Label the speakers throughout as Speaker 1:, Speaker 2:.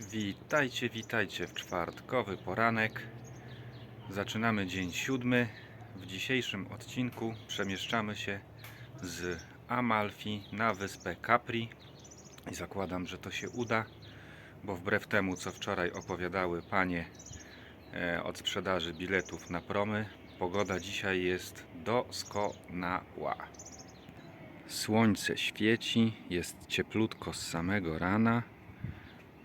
Speaker 1: Witajcie, witajcie w czwartkowy poranek. Zaczynamy dzień siódmy. W dzisiejszym odcinku przemieszczamy się z Amalfi na wyspę Capri i zakładam, że to się uda, bo wbrew temu, co wczoraj opowiadały panie e, od sprzedaży biletów na promy, pogoda dzisiaj jest doskonała. Słońce świeci, jest cieplutko z samego rana.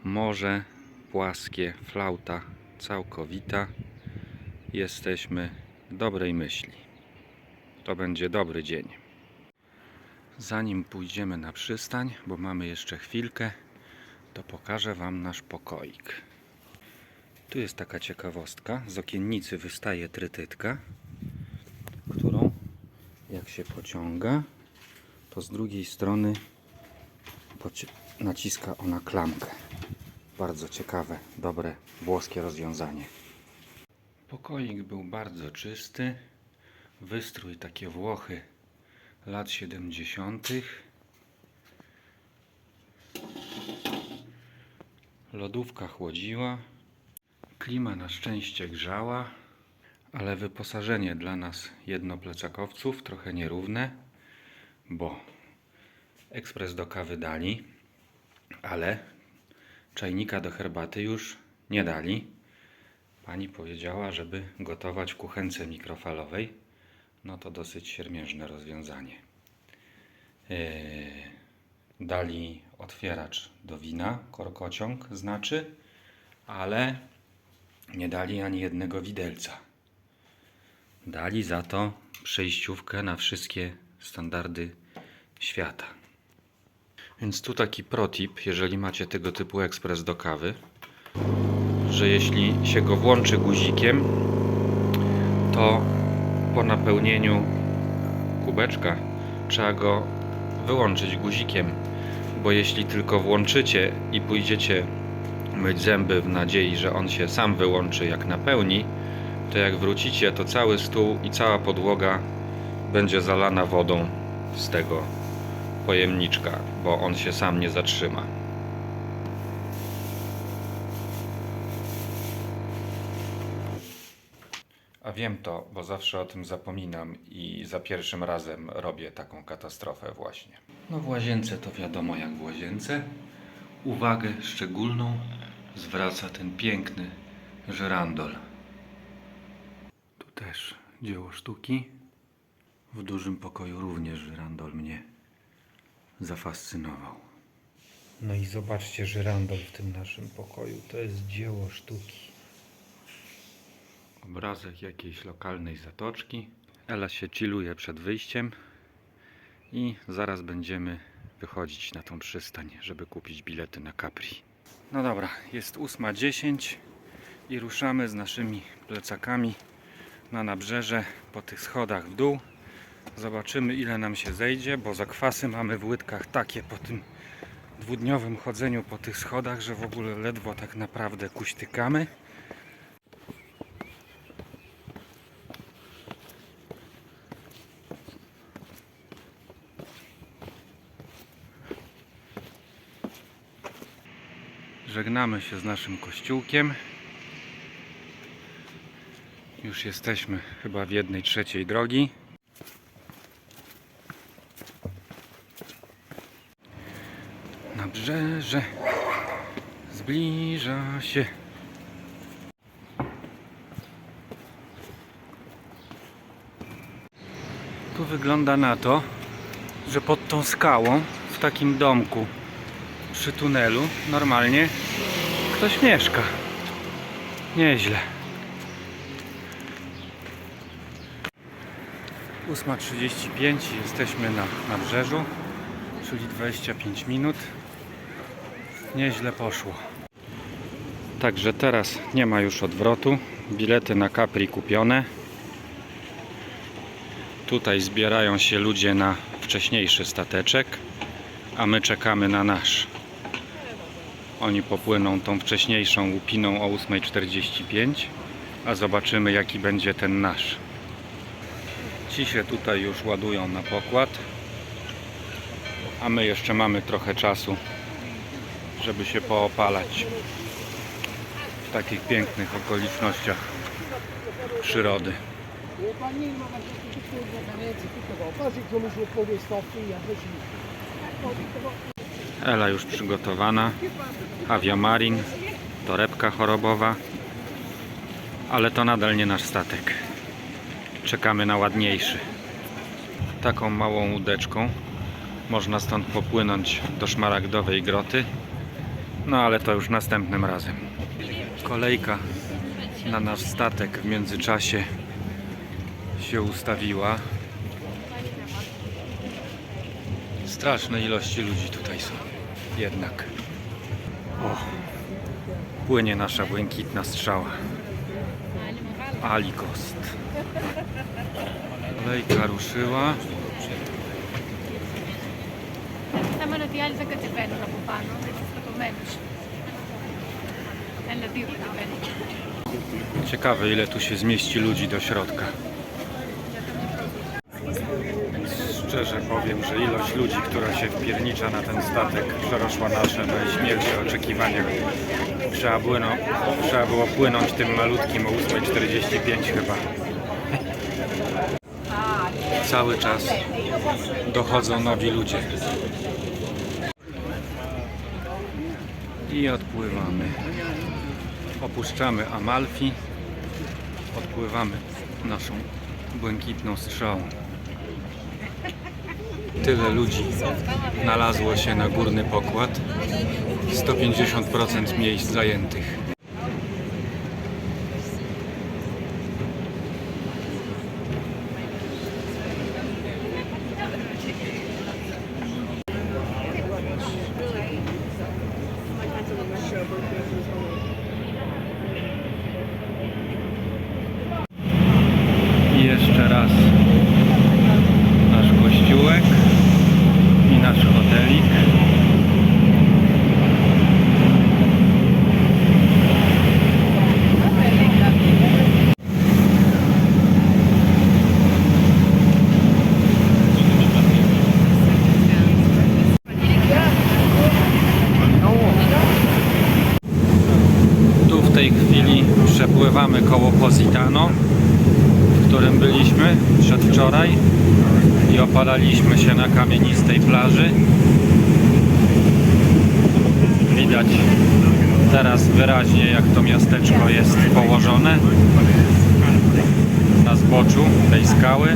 Speaker 1: Morze płaskie, flauta całkowita. Jesteśmy dobrej myśli. To będzie dobry dzień. Zanim pójdziemy na przystań, bo mamy jeszcze chwilkę, to pokażę Wam nasz pokoik. Tu jest taka ciekawostka. Z okiennicy wystaje trytytka, którą jak się pociąga, to z drugiej strony naciska ona klamkę. Bardzo ciekawe, dobre włoskie rozwiązanie. Pokoik był bardzo czysty. Wystrój takie Włochy lat 70. Lodówka chłodziła. Klima na szczęście grzała, ale wyposażenie dla nas jednoplecakowców trochę nierówne, bo ekspres do kawy dali, ale czajnika do herbaty już nie dali. Pani powiedziała, żeby gotować w kuchence mikrofalowej. No to dosyć siermiężne rozwiązanie. Eee, dali otwieracz do wina, korkociąg znaczy, ale nie dali ani jednego widelca. Dali za to przejściówkę na wszystkie standardy świata. Więc tu taki protip, jeżeli macie tego typu ekspres do kawy, że jeśli się go włączy guzikiem, to po napełnieniu kubeczka trzeba go wyłączyć guzikiem, bo jeśli tylko włączycie i pójdziecie myć zęby w nadziei, że on się sam wyłączy jak napełni, to jak wrócicie, to cały stół i cała podłoga będzie zalana wodą z tego pojemniczka, bo on się sam nie zatrzyma. A wiem to, bo zawsze o tym zapominam i za pierwszym razem robię taką katastrofę właśnie. No w łazience to wiadomo jak w łazience. Uwagę szczególną zwraca ten piękny żyrandol. Tu też dzieło sztuki. W dużym pokoju również żyrandol mnie zafascynował. No i zobaczcie żyrandol w tym naszym pokoju. To jest dzieło sztuki. Obrazek jakiejś lokalnej zatoczki. Ela się chilluje przed wyjściem i zaraz będziemy wychodzić na tą przystań, żeby kupić bilety na Capri. No dobra, jest 8.10 i ruszamy z naszymi plecakami na nabrzeże po tych schodach w dół. Zobaczymy ile nam się zejdzie, bo zakwasy mamy w łydkach takie po tym dwudniowym chodzeniu po tych schodach, że w ogóle ledwo tak naprawdę kuśtykamy. Żegnamy się z naszym kościółkiem. Już jesteśmy chyba w jednej trzeciej drogi. Nabrzeże zbliża się. Tu wygląda na to, że pod tą skałą w takim domku przy tunelu normalnie ktoś mieszka. Nieźle. 8.35 jesteśmy na nabrzeżu, czyli 25 minut. Nieźle poszło. Także teraz nie ma już odwrotu. Bilety na Capri kupione. Tutaj zbierają się ludzie na wcześniejszy stateczek, a my czekamy na nasz. Oni popłyną tą wcześniejszą łupiną o 8.45, a zobaczymy jaki będzie ten nasz. Ci się tutaj już ładują na pokład, a my jeszcze mamy trochę czasu, żeby się poopalać w takich pięknych okolicznościach przyrody. Ela już przygotowana. Aviamarin, torebka chorobowa. Ale to nadal nie nasz statek. Czekamy na ładniejszy. Taką małą łódeczką można stąd popłynąć do Szmaragdowej Groty. No ale to już następnym razem. Kolejka na nasz statek w międzyczasie się ustawiła. Straszne ilości ludzi tutaj są. Jednak. O, płynie nasza błękitna strzała. Alikost. Kolejka ruszyła.
Speaker 2: Samolotiali sa kasi pwede sa Bupano.
Speaker 1: Ciekawe ile tu się zmieści ludzi do środka. Szczerze powiem, że ilość ludzi, która się wpiernicza na ten statek przerosła nasze najśmielsze oczekiwania. Trzeba było, trzeba było płynąć tym malutkim o 8.45 chyba. Cały czas dochodzą nowi ludzie. I odpływamy. Opuszczamy Amalfi. Odpływamy naszą błękitną strzałą. Tyle ludzi znalazło się na górny pokład. 150% miejsc zajętych. I jeszcze raz nasz kościółek i nasz hotelik. Tu w tej chwili przepływamy koło Positano w którym byliśmy przedwczoraj i opalaliśmy się na kamienistej plaży. Widać teraz wyraźnie jak to miasteczko jest położone na zboczu tej skały.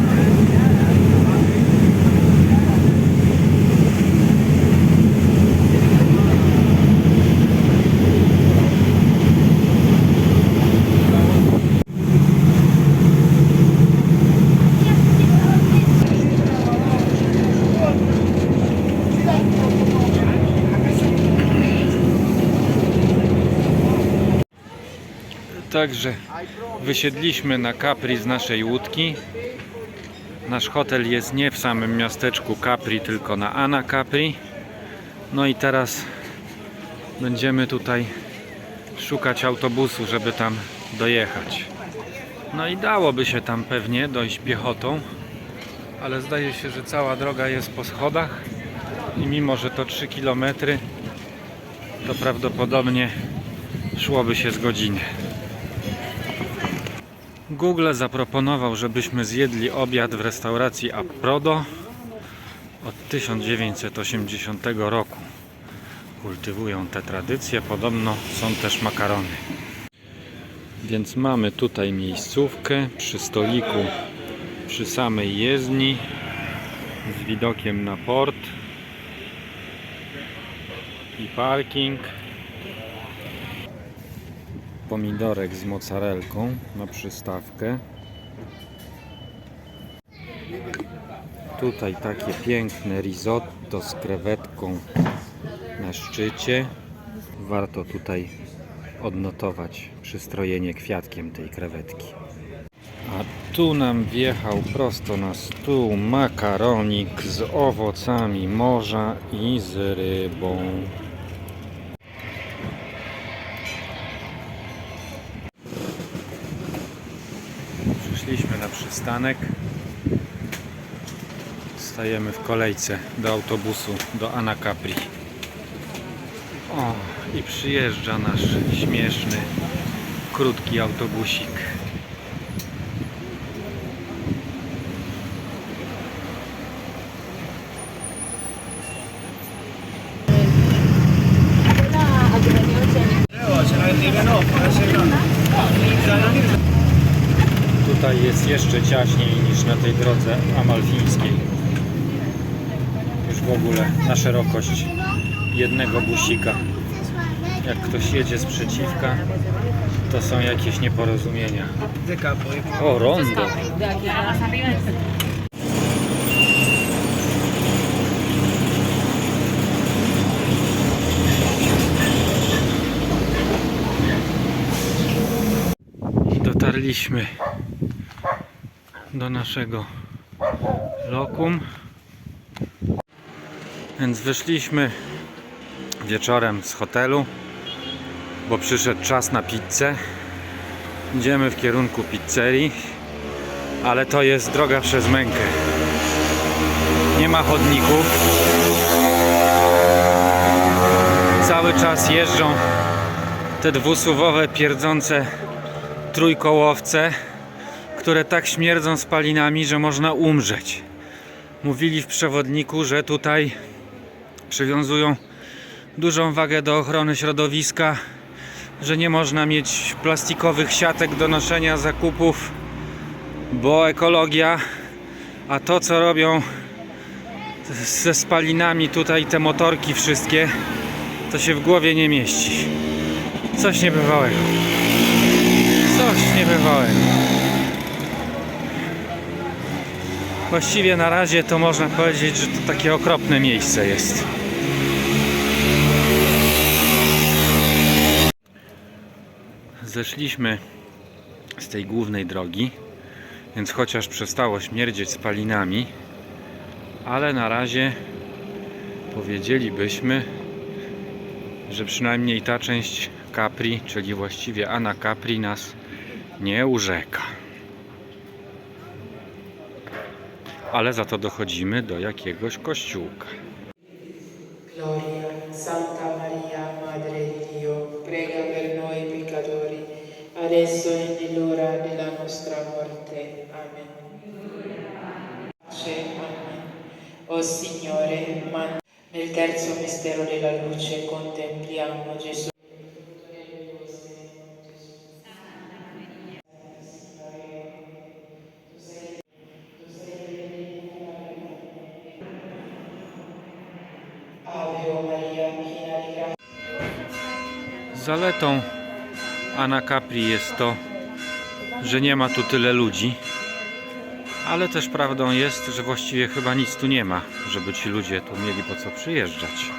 Speaker 1: Także wysiedliśmy na Capri z naszej łódki. Nasz hotel jest nie w samym miasteczku Capri, tylko na Ana Capri. No i teraz będziemy tutaj szukać autobusu, żeby tam dojechać. No i dałoby się tam pewnie dojść piechotą, ale zdaje się, że cała droga jest po schodach i mimo, że to 3 km, to prawdopodobnie szłoby się z godziny. Google zaproponował, żebyśmy zjedli obiad w restauracji Aprodo od 1980 roku. Kultywują te tradycje, podobno są też makarony. Więc mamy tutaj miejscówkę przy stoliku, przy samej jezdni, z widokiem na port i parking pomidorek z mozzarelką na przystawkę. Tutaj takie piękne risotto z krewetką na szczycie. Warto tutaj odnotować przystrojenie kwiatkiem tej krewetki. A tu nam wjechał prosto na stół makaronik z owocami morza i z rybą. Przyszliśmy na przystanek. Stajemy w kolejce do autobusu do Anacapri. O, i przyjeżdża nasz śmieszny, krótki autobusik. Jest jeszcze ciaśniej niż na tej drodze amalfińskiej. Już w ogóle na szerokość jednego busika. Jak ktoś jedzie z przeciwka, to są jakieś nieporozumienia. O, rondo. Dotarliśmy do naszego lokum. Więc wyszliśmy wieczorem z hotelu, bo przyszedł czas na pizzę. Idziemy w kierunku pizzerii, ale to jest droga przez mękę. Nie ma chodników. Cały czas jeżdżą te dwusuwowe, pierdzące trójkołowce, które tak śmierdzą spalinami, że można umrzeć. Mówili w przewodniku, że tutaj przywiązują dużą wagę do ochrony środowiska, że nie można mieć plastikowych siatek do noszenia zakupów, bo ekologia, a to co robią ze spalinami tutaj te motorki wszystkie, to się w głowie nie mieści. Coś niebywałego. Coś niebywałego. Właściwie na razie to można powiedzieć, że to takie okropne miejsce jest. Zeszliśmy z tej głównej drogi, więc chociaż przestało śmierdzieć spalinami, ale na razie powiedzielibyśmy, że przynajmniej ta część Capri, czyli właściwie Ana Capri nas nie urzeka. Ale za to dochodzimy do jakiegoś kościółka.
Speaker 3: Gloria, Santa Maria, Madre di Dio, prega per noi peccatori, adesso e nell'ora della nostra morte. Amen. Amen. O Signore, nel terzo mistero della luce contempliamo Gesù.
Speaker 1: Zaletą Ana Capri jest to, że nie ma tu tyle ludzi, ale też prawdą jest, że właściwie chyba nic tu nie ma, żeby ci ludzie tu mieli po co przyjeżdżać.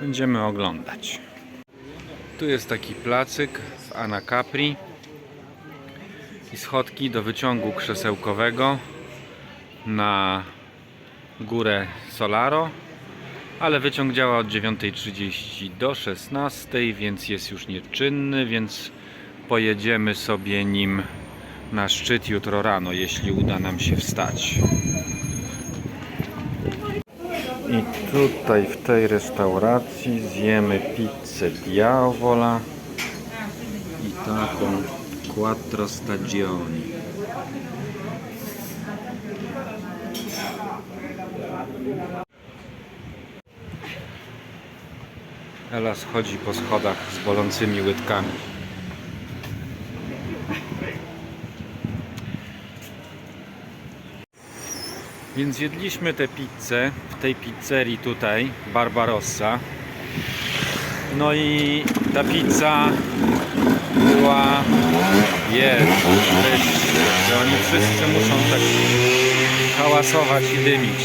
Speaker 1: Będziemy oglądać. Tu jest taki placyk w Ana Capri i schodki do wyciągu krzesełkowego na górę Solaro ale wyciąg działa od 9.30 do 16.00, więc jest już nieczynny, więc pojedziemy sobie nim na szczyt jutro rano, jeśli uda nam się wstać. I tutaj w tej restauracji zjemy pizzę Diavola i taką Quattro Stagioni. Ela schodzi po schodach z bolącymi łydkami. Więc jedliśmy tę pizzę w tej pizzerii tutaj, Barbarossa. No i ta pizza była jest, że oni wszyscy muszą tak hałasować i dymić.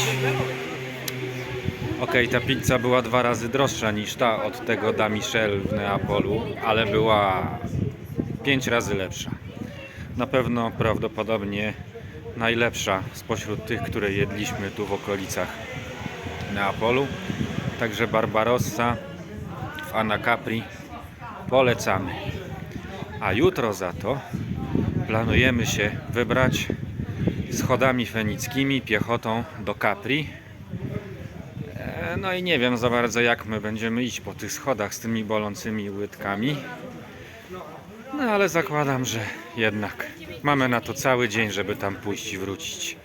Speaker 1: Okej, ta pizza była dwa razy droższa niż ta od tego Da Michel w Neapolu, ale była pięć razy lepsza. Na pewno prawdopodobnie najlepsza spośród tych, które jedliśmy tu w okolicach Neapolu. Także Barbarossa w Ana Capri polecamy. A jutro za to planujemy się wybrać schodami fenickimi piechotą do Capri. No i nie wiem za bardzo jak my będziemy iść po tych schodach z tymi bolącymi łydkami. No ale zakładam, że jednak mamy na to cały dzień, żeby tam pójść i wrócić.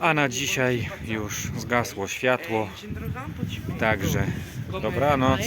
Speaker 1: A na dzisiaj już zgasło światło, także dobranoc.